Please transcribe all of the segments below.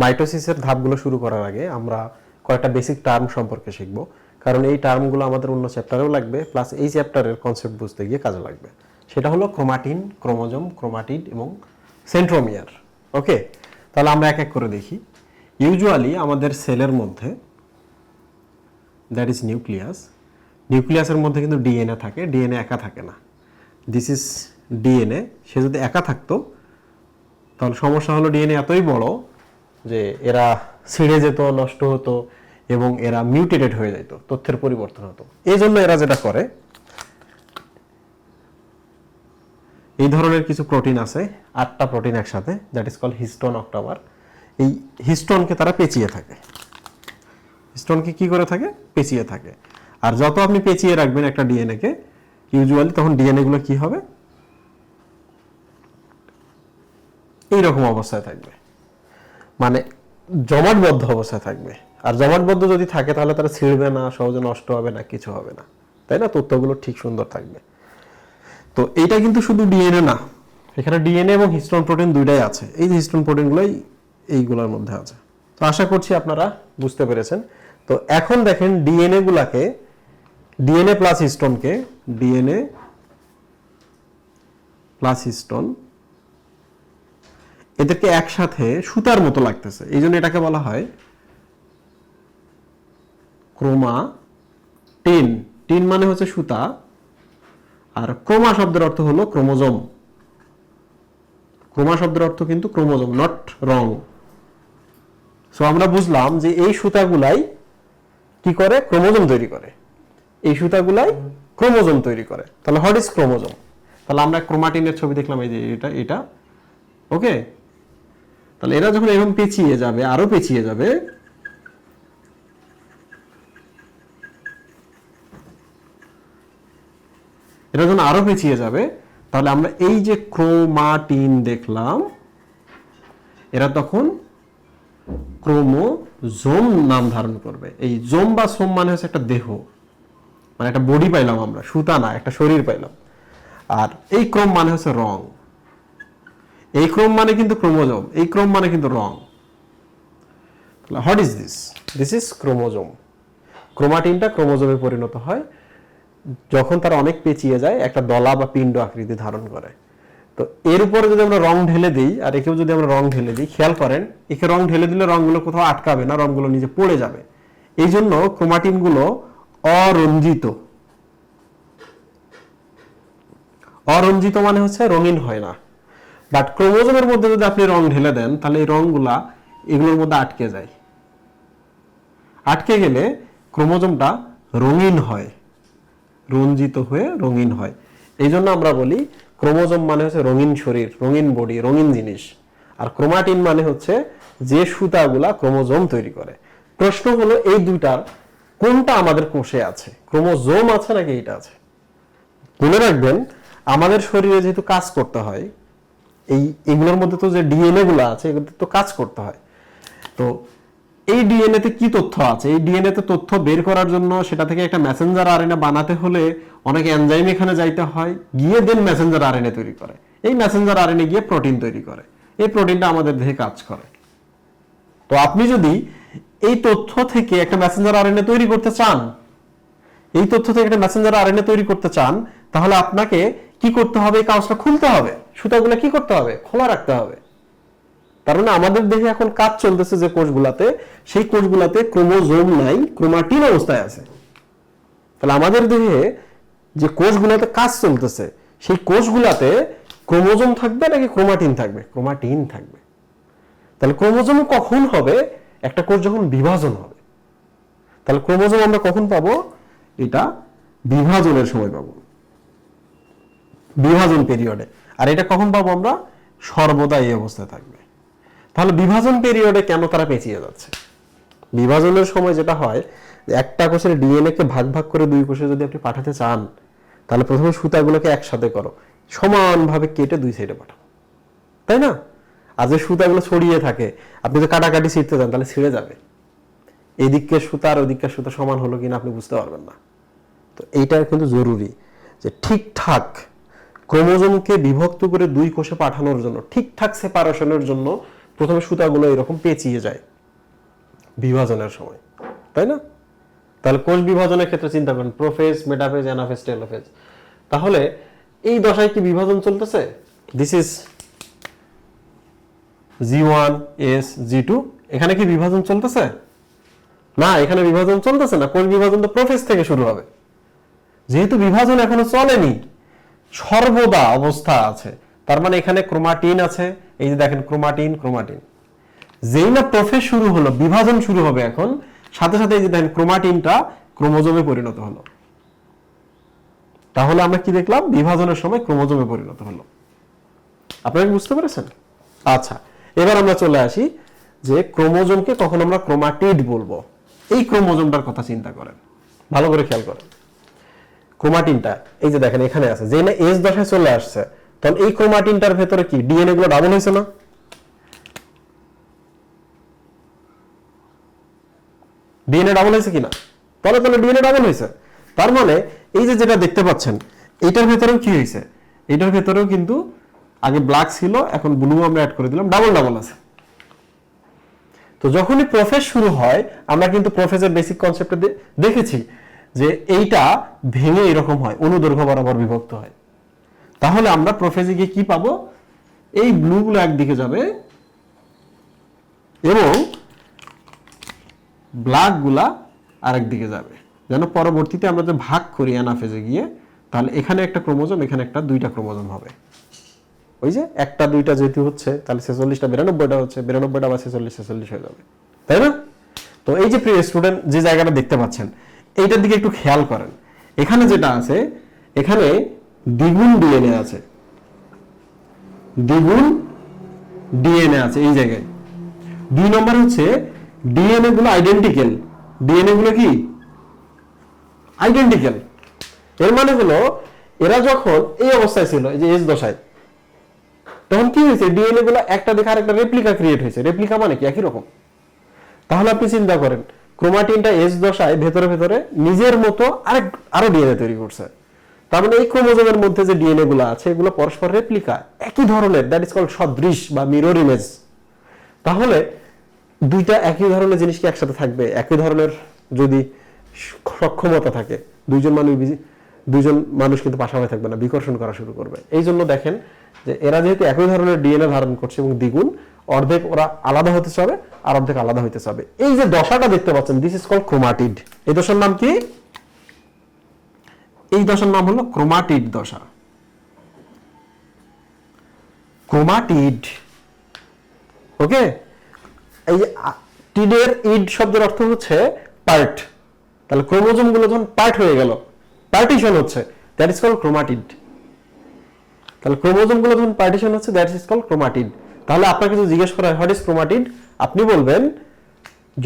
মাইটোসিসের ধাপগুলো শুরু করার আগে আমরা কয়েকটা বেসিক টার্ম সম্পর্কে শিখব। কারণ এই টার্মগুলো আমাদের অন্য চ্যাপ্টারেও লাগবে প্লাস এই চ্যাপ্টারের কনসেপ্ট বুঝতে গিয়ে কাজে লাগবে। সেটা হলো ক্রোমাটিন ক্রোমোজোম ক্রোমাটিড এবং সেন্ট্রোমিয়ার ওকে তাহলে আমরা এক এক করে দেখি। ইউজুয়ালি আমাদের সেলের মধ্যে দ্যাট ইজ নিউক্লিয়াস নিউক্লিয়াসের মধ্যে কিন্তু ডিএনএ থাকে ডিএনএ একা থাকে না। দিস ইজ ডিএনএ সে যদি একা থাকতো, তাহলে সমস্যা হলো ডিএনএ এতই বড় যে এরা ছিঁড়ে যেত, নষ্ট হতো এবং এরা মিউটেটেড হয়ে যেত তথ্যের পরিবর্তন হতো। এই জন্য এরা যেটা করে, এই ধরনের কিছু প্রোটিন আছে, আটটা প্রোটিন একসাথে that is call histone octamer এই হিস্টোনকে তারা পেঁচিয়ে থাকে। হিস্টোনকে কি করে থাকে? পেঁচিয়ে থাকে। আর যত আপনি পেঁচিয়ে রাখবেন একটা ডিএনএ কে ইউজুয়ালি তখন ডিএনএ গুলো কি হবে? এইরকম অবস্থায় থাকবে। মানে জমাটবদ্ধ অবস্থায় থাকবে। আর জমাটবদ্ধ যদি থাকে, তাহলে তারা ছিঁড়বে না, সহজে নষ্ট হবে না, কিছু হবে না। তাই না? তথ্যগুলো ঠিক সুন্দর থাকবে। তো এইটা কিন্তু শুধু ডিএনএ না, এখানে ডিএনএ এবং হিস্টোন প্রোটিন দুইটাই আছে। এই হিস্টোন প্রোটিনগুলোই এইগুলোর মধ্যে আছে। তো আশা করছি আপনারা বুঝতে পেরেছেন। তো এখন দেখেন ডিএনএ গুলাকে, ডিএনএ প্লাস হিস্টোনকে, ডিএনএ প্লাস হিস্টোন এদেরকে একসাথে সুতার মতো লাগতেছে। এই জন্য এটাকে বলা হয় ক্রোমা টিন। টিন মানে হচ্ছে সুতা। আর ক্রোমা শব্দের অর্থ হলো ক্রোমোজোম। ক্রোমা শব্দের অর্থ কিন্তু ক্রোমোজোম নট রং সো আমরা বুঝলাম যে এই সুতাগুলাই কি করে? ক্রোমোজোম তৈরি করে। এই সুতাগুলাই ক্রোমোজোম তৈরি করে। তাহলে হোয়াট ইজ ক্রোমোজোম? তাহলে আমরা ক্রোমাটিনের ছবি দেখলাম, এই যে এটা এটা। ওকে তাহলে এরা যখন এরকম পেঁচিয়ে যাবে, আরও পেঁচিয়ে যাবে, এরা যখন আরও পেঁচিয়ে যাবে, তাহলে আমরা এই যে ক্রোমাটিন দেখলাম, এরা তখন ক্রোমোজোম নাম ধারণ করবে। এই জোম বা সোম মানে হচ্ছে একটা দেহ। মানে একটা বডি পাইলাম আমরা, সুতা না, একটা শরীর পাইলাম। আর এই ক্রম মানে হচ্ছে রং। এই ক্রম মানে কিন্তু ক্রোমোজোম, এই ক্রম মানে কিন্তু রং। What is this this is chromosome. ক্রোমাটিনটা ক্রোমোজোমে পরিণত হয় যখন তারা অনেক পেঁচিয়ে যায়, একটা দলা বা পিণ্ড আকৃতি ধারণ করে। তো এর উপরে যদি আমরা রং ঢেলে দিই, আর একেও যদি আমরা রং ঢেলে দিই, খেয়াল করেন, একে রং ঢেলে দিলে রংগুলো কোথাও আটকাবে না রংগুলো নিচে পড়ে যাবে। এই জন্য ক্রোমাটিনগুলো অরঞ্জিত। অরঞ্জিত মানে হচ্ছে রঙিন হয় না। বাট ক্রোমোজোমের মধ্যে যদি আপনি রং ঢেলে দেন, তাহলে এই রংগুলা এগুলোর মধ্যে আটকে যায়। আটকে গেলে ক্রোমোজোমটা রঙিন হয়। রঞ্জিত হয়ে রঙিন হয়। এই জন্য আমরা বলি ক্রোমোজোম মানে হচ্ছে রঙিন শরীর, রঙিন বডি, রঙিন জিনিস। আর ক্রোমাটিন মানে হচ্ছে যে সুতাগুলা ক্রোমোজোম তৈরি করে। প্রশ্ন হলো এই দুইটার কোনটা আমাদের কোষে আছে? ক্রোমোজোম আছে নাকি এটা আছে? মনে রাখবেন, আমাদের শরীরে যেহেতু কাজ করতে হয় এই, এগুলোর মধ্যে তো যে ডিএনএ গুলো আছে এগুলো তো কাজ করতে হয়। তো এই ডিএনএ তে কি তথ্য আছে? এই ডিএনএ তে তথ্য বের করার জন্য সেটা থেকে একটা মেসেঞ্জার আরএনএ বানাতে হলে অনেক এনজাইম এখানে যাইতে হয়, গিয়ে দেন মেসেঞ্জার আরএনএ তৈরি করে। এই মেসেঞ্জার আরএনএ গিয়ে প্রোটিন তৈরি করে। এই প্রোটিনটা আমাদের দেহে কাজ করে। তো আপনি যদি এই তথ্য থেকে একটা মেসেঞ্জার আরএনএ তৈরি করতে চান, এই তথ্য থেকে একটা মেসেঞ্জার আরএনএ তৈরি করতে চান, তাহলে আপনাকে কি করতে হবে? এই কাগজটা খুলতে হবে। সুতাগুলো কি করতে হবে? খোলা রাখতে হবে। তার মানে আমাদের দেহে এখন কাজ চলতেছে যে কোষগুলাতে, সেই কোষগুলাতে ক্রোমোজোম নাই, ক্রোমাটিন অবস্থায় আছে। তাহলে আমাদের দেহে যে কোষগুলাতে কাজ চলতেছে, সেই কোষগুলাতে ক্রোমোজোম থাকবে নাকি ক্রোমাটিন থাকবে? ক্রোমাটিন থাকবে। তাহলে ক্রোমোজোম কখন হবে? একটা কোষ যখন বিভাজন হবে। তাহলে ক্রোমোজোম আমরা কখন পাবো? এটা বিভাজনের সময় পাবো। বিভাজন পিরিয়ডে আর এটা কখন পাবো আমরা? সর্বদা এই অবস্থায় থাকবে। তাহলে বিভাজন পিরিয়ডে কেন তারা পেঁচিয়ে যাচ্ছে? বিভাজনের সময় যেটা হয় একটা কোষের ডিএনএ কে ভাগ ভাগ করে দুই কোষে যদি আপনি পাঠাতে চান, তাহলে প্রথমে সুতাগুলোকে একসাথে করো। সমানভাবে কেটে দুই সাইডে পাঠাও। তাই না? আর যে সুতাগুলো ছড়িয়ে থাকে, আপনি যদি কাটাকাটি ছিঁড়তে চান তাহলে ছিঁড়ে যাবে। এই দিককে সুতা আর ওই দিককার সুতা সমান হলো কিনা আপনি বুঝতে পারবেন না। তো এইটা কিন্তু জরুরি যে ঠিকঠাক ক্রোমোজোমকে বিভক্ত করে দুই কোষে পাঠানোর জন্য ঠিকঠাক সেপারেশনের জন্য প্রথমে সুতাগুলো এরকম পেঁচিয়ে যায় বিভাজনের সময়, তাই না? তাহলে কোষ বিভাজনের ক্ষেত্রে চিন্তা করেন প্রোফেজ মেটাফেজ অ্যানাফেজ টেলোফেজ তাহলে এই দশায় কি বিভাজন চলতেছে? This is G one S G two এখানে কি বিভাজন চলতেছে? না, এখানে বিভাজন চলতেছে না। কোষ বিভাজন তো প্রোফেজ থেকে শুরু হবে। যেহেতু বিভাজন এখনও চলেনি সর্বদা অবস্থা আছে। তার মানে এখানে ক্রোমাটিন আছে। এই যে দেখেন, ক্রোমাটিন ক্রোমাটিন। যেই না প্রফেস শুরু হলো, বিভাজন শুরু হবে এখন, সাথে সাথে এই যে দেখেন, ক্রোমাটিনটা ক্রোমোজোমে পরিণত হলো। তাহলে আমরা কি দেখলাম? বিভাজনের সময় ক্রোমোজোমে পরিণত হলো। আপনারা বুঝতে পেরেছেন? আচ্ছা এবার আমরা চলে আসি যে ক্রোমোজোমকে কখন আমরা ক্রোমাটিড বলব। এই ক্রোমোজোমটার কথা চিন্তা করেন। ভালো করে খেয়াল করেন। ক্রোমাটিনটা, এই যে দেখেন এখানে আছে যে না এস দশায় চলে আসছে তখন এই ক্রোমাটিনটার ভেতরে কি? ডিএনএ গুলো ডাবল হয়েছে না? ডিএনএ ডাবল হয়েছে কিনা? তাহলে তাহলে ডিএনএ ডাবল হয়েছে। তার মানে এই যে যেটা দেখতে পাচ্ছেন এইটার ভেতরেও কি হয়েছে? এইটার ভেতরেও কিন্তু আগে ব্ল্যাক ছিল, এখন ব্লু আমরা অ্যাড করে দিলাম ডাবল ডাবল আছে। তো যখনই প্রফেস শুরু হয়, আমরা কিন্তু প্রফেসের বেসিক কনসেপ্টে দেখেছি। যে এইটা ভেঙে এরকম হয়, অনুদৈর্ঘ্য বরাবর বিভক্ত হয়। তাহলে আমরা প্রফেসে গিয়ে কি পাবো? এই ব্লুগুলো একদিকে যাবে এবং ব্ল্যাকগুলা আরেক দিকে যাবে। যেন পরবর্তীতে আমরা যে ভাগ করি অ্যানাফেজে গিয়ে, তাহলে এখানে একটা ক্রোমোজোম এখানে একটা দুইটা ক্রোমোজোম হবে। ওই যে একটা, দুইটা যেহেতু হচ্ছে, তাহলে ছেচল্লিশটা, বিরানব্বইটা হচ্ছে, বিরানব্বইটা বা ছেচল্লিশ ছেচল্লিশ হয়ে যাবে। তাই না? তো এই যে স্টুডেন্ট যে জায়গাটা দেখতে পাচ্ছেন এইটার দিকে একটু খেয়াল করেন। এখানে যেটা আছে, এখানে দ্বিগুণ ডিএনএ আছে। দ্বিগুণ ডিএনএ আছে এই জায়গায়। দুই নম্বর হচ্ছে ডিএনএ গুলো আইডেন্টিক্যাল ডিএনএ গুলো কি? আইডেন্টিক্যাল এর মানে হলো, এরা যখন এই অবস্থায় ছিল, এই যে এস দশায়, তখন কি হয়েছে? ডিএনএ গুলো একটা দেখে আরেকটা রেপ্লিকা ক্রিয়েট হয়েছে। রেপ্লিকা মানে কি? একই রকম। তাহলে আপনি চিন্তা করেন ক্রোমাটিনটা এস দশায় ভেতরে ভেতরে নিজের মতো আরেক, আরও ডিএনএ তৈরি করছে। তার মানে এই ক্রোমোজোমের মধ্যে যে ডিএনএ গুলো আছে, এগুলো পরস্পর রেপ্লিকা একই ধরনের দ্যাট ইজ কল সদৃশ বা মিরর ইমেজ তাহলে দুইটা একই ধরনের জিনিস কি একসাথে থাকবে? একই ধরনের যদি সক্ষমতা থাকে, দুইজন মানুষ দুইজন মানুষ কিন্তু পাশাপাশি থাকবে না, বিকর্ষণ করা শুরু করবে। এই জন্য দেখেন যে এরা যেহেতু একই ধরনের ডিএনএ ধারণ করছে এবং দ্বিগুণ, অর্ধেক ওরা আলাদা হতে হবে আর অর্ধেক আলাদা হইতে হবে। এই যে দশাটা দেখতে পাচ্ছেন দিস ইজ কল ক্রোমাটিড এই দশার নাম কি? এই দশার নাম হলো ক্রোমাটিড দশা। ক্রোমাটিড ওকে এই টিডের ইড শব্দের অর্থ হচ্ছে পার্ট তাহলে ক্রোমোজোমগুলো যখন পার্ট হয়ে গেল পার্টিশন হচ্ছে দ্যাট ইজ কল ক্রোমাটিড তাহলে ক্রোমোজোমগুলো যখন পার্টিশন হচ্ছে দ্যাট ইজ কল ক্রোমাটিড তাহলে আপনাকে যদি জিজ্ঞেস করা হয় হোয়াট ইজ ক্রোমাটিড আপনি বলবেন,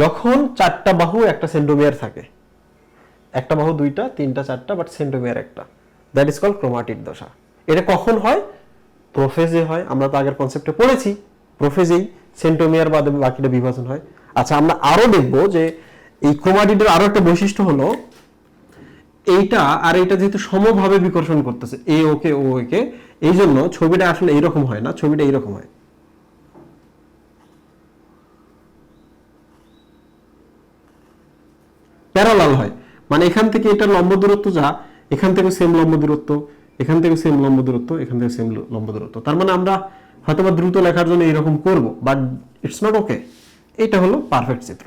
যখন চারটা বাহু একটা সেন্টোমিয়ার থাকে, একটা বাহু দুইটা, তিনটা, চারটা বাট সেন্টোমিয়ার একটা দ্যাট ইজ কল ক্রোমাটিড দশা। এটা কখন হয়? প্রোফেজে হয়, আমরা তো আগের কনসেপ্টে পড়েছি প্রোফেজেই সেন্টোমিয়ার বাদে বাকিটা বিভাজন হয়। আচ্ছা আমরা আরও দেখব যে এই ক্রোমাটিডের আরও একটা বৈশিষ্ট্য হলো, এইটা আর এইটা যেহেতু সমভাবে বিকর্ষণ করতেছে এ ওকে ও ওকে এই জন্য ছবিটা আসলে এইরকম হয় না, ছবিটা এইরকম হয়। প্যারালাল হয়। মানে এখান থেকে এটা লম্ব দূরত্ব যা, এখান থেকে সেম লম্ব দূরত্ব, এখান থেকে সেম লম্ব দূরত্ব, এখান থেকে সেম লম্ব দূরত্ব। তার মানে আমরা হয়তোবা দ্রুত লেখার জন্য এরকম করব বাট ইটস নট ওকে এটা হলো পারফেক্ট চিত্র।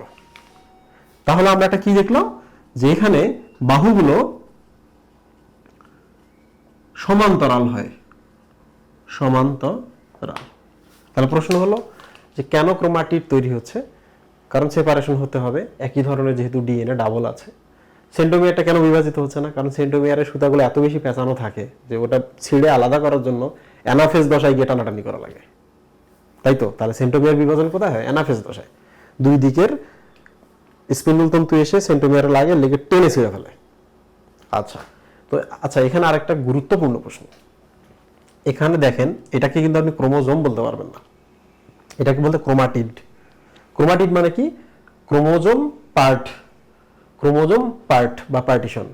তাহলে আমরা একটা কি দেখলাম যে এখানে বাহুগুলো সমান্তরাল হয়। সমান্তরাল। তাহলে প্রশ্ন হলো যে কেন ক্রোমাটিড তৈরি হচ্ছে? কারণ সেপারেশন হতে হবে। একই ধরনের যেহেতু ডিএনএ ডাবল আছে। সেন্টোমিয়ারটা কেন বিভাজিত হচ্ছে না? কারণ সেন্টোমিয়ারের সুতাগুলো এত বেশি পেঁচানো থাকে যে ওটা ছিঁড়ে আলাদা করার জন্য অ্যানাফেস দশায় গিয়ে টানাটানি করা লাগে। তাই তো? তাহলে সেন্টোমিয়ার বিভাজন কোথায় হয়? অ্যানাফেস দশায়। দুই দিকের স্পিন্ডল তন্তু এসে সেন্টোমিয়ারে লাগে লেগে টেনে ছিঁড়ে ফেলে। আচ্ছা। তো আচ্ছা এখানে আরেকটা গুরুত্বপূর্ণ প্রশ্ন। এখানে দেখেন এটাকে কিন্তু আপনি ক্রোমোজোম বলতে পারবেন না। এটাকে বলতে ক্রোমাটিড ক্রোমাটিড মানে কি? ক্রোমোজোম পার্ট ক্রোমোজোম পার্ট বা পার্টিশন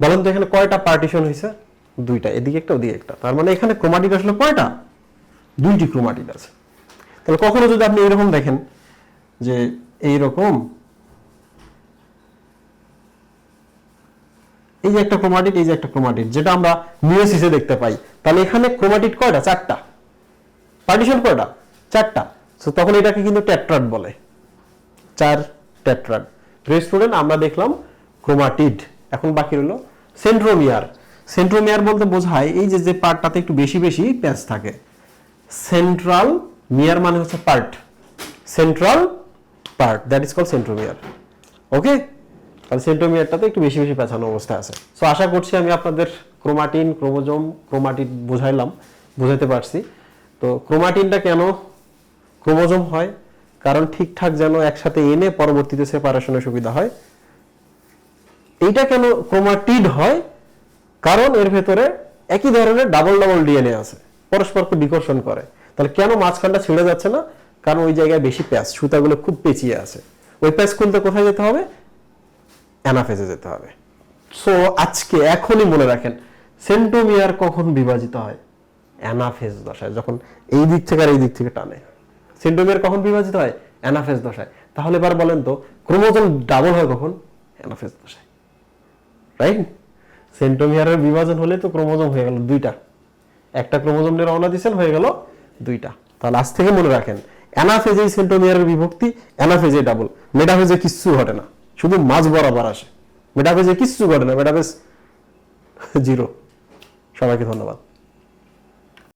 বলেন তো এখানে কয়টা পার্টিশন হয়েছে দুইটা, এদিকে একটা, ওদিকে একটা। তার মানে এখানে ক্রোমাটিড আসলে কয়টা? দুইটি ক্রোমাটিড আছে। তাহলে কখনো যদি আপনি এরকম দেখেন যে এইরকম, এই যে একটা ক্রোমাটিড এই যে একটা ক্রোমাটিড যেটা আমরা মিওসিসে দেখতে পাই, তাহলে এখানে ক্রোমাটিড কয়টা? চারটা। পার্টিশন কয়টা? চারটা। সো তখন এটাকে কিন্তু টেট্রাড বলে। চার টেট্রাড। প্রিয় স্টুডেন্ট আমরা দেখলাম ক্রোমাটিড এখন বাকি রইল সেন্ট্রোমিয়ার সেন্ট্রোমিয়ার বলতে বোঝায় এই যে যে পার্টটাতে একটু বেশি বেশি প্যাচ থাকে। সেন্ট্রাল মিয়ার মানে হচ্ছে part central part that is call centromere okay তাহলে সেন্ট্রোমিয়ারটাতে একটু বেশি বেশি পেঁচানো অবস্থায় আছে। সো আশা করছি আমি আপনাদের ক্রোমাটিন ক্রোমোজোম ক্রোমাটিন বোঝাইলাম বোঝাতে পারছি। তো ক্রোমাটিনটা কেন ক্রোমোজোম হয়, কারণ ঠিকঠাক যেন একসাথে এনে পরবর্তীতে সেপারেশনের সুবিধা হয়। এইটা কেন ক্রোমাটিড হয়? কারণ এর ভেতরে একই ধরনের ডাবল ডাবল ডিএনএ আছে, পরস্পরকে বিকর্ষণ করে। তাহলে কেন মাঝখানটা ছিঁড়ে যাচ্ছে না? কারণ ওই জায়গায় বেশি প্যাচ, সুতাগুলো খুব পেঁচিয়ে আছে। ওই প্যাচ খুলতে কোথায় যেতে হবে? অ্যানাফেজে যেতে হবে। সো আজকে এখনই মনে রাখেন সেন্টোমিয়ার কখন বিভাজিত হয়? অ্যানাফেজ দশায়, যখন এই দিক থেকে আর এই দিক থেকে টানে। সেন্টোমিয়ার কখন বিভাজিত হয়? অ্যানাফেজ দশায়। তাহলে এবার বলেন তো, ক্রোমোজোম ডাবল হয় কখন? অ্যানাফেজ দশায়। রাইট সেন্টোমিয়ারের বিভাজন হলে তো ক্রোমোজোম হয়ে গেল দুইটা। একটা ক্রোমোজোম নিয়ে রওনা দিচ্ছেন হয়ে গেল দুইটা। তাহলে আজ থেকে মনে রাখেন অ্যানাফেজে সেন্টোমিয়ারের বিভক্তি অ্যানাফেজে ডাবল মেটাফেজে কিচ্ছু ঘটে না। শুধু মাঝ বরাবর আসে। মেটাফেজে কিচ্ছু ঘটে না, মেটাফেজ জিরো সবাইকে ধন্যবাদ।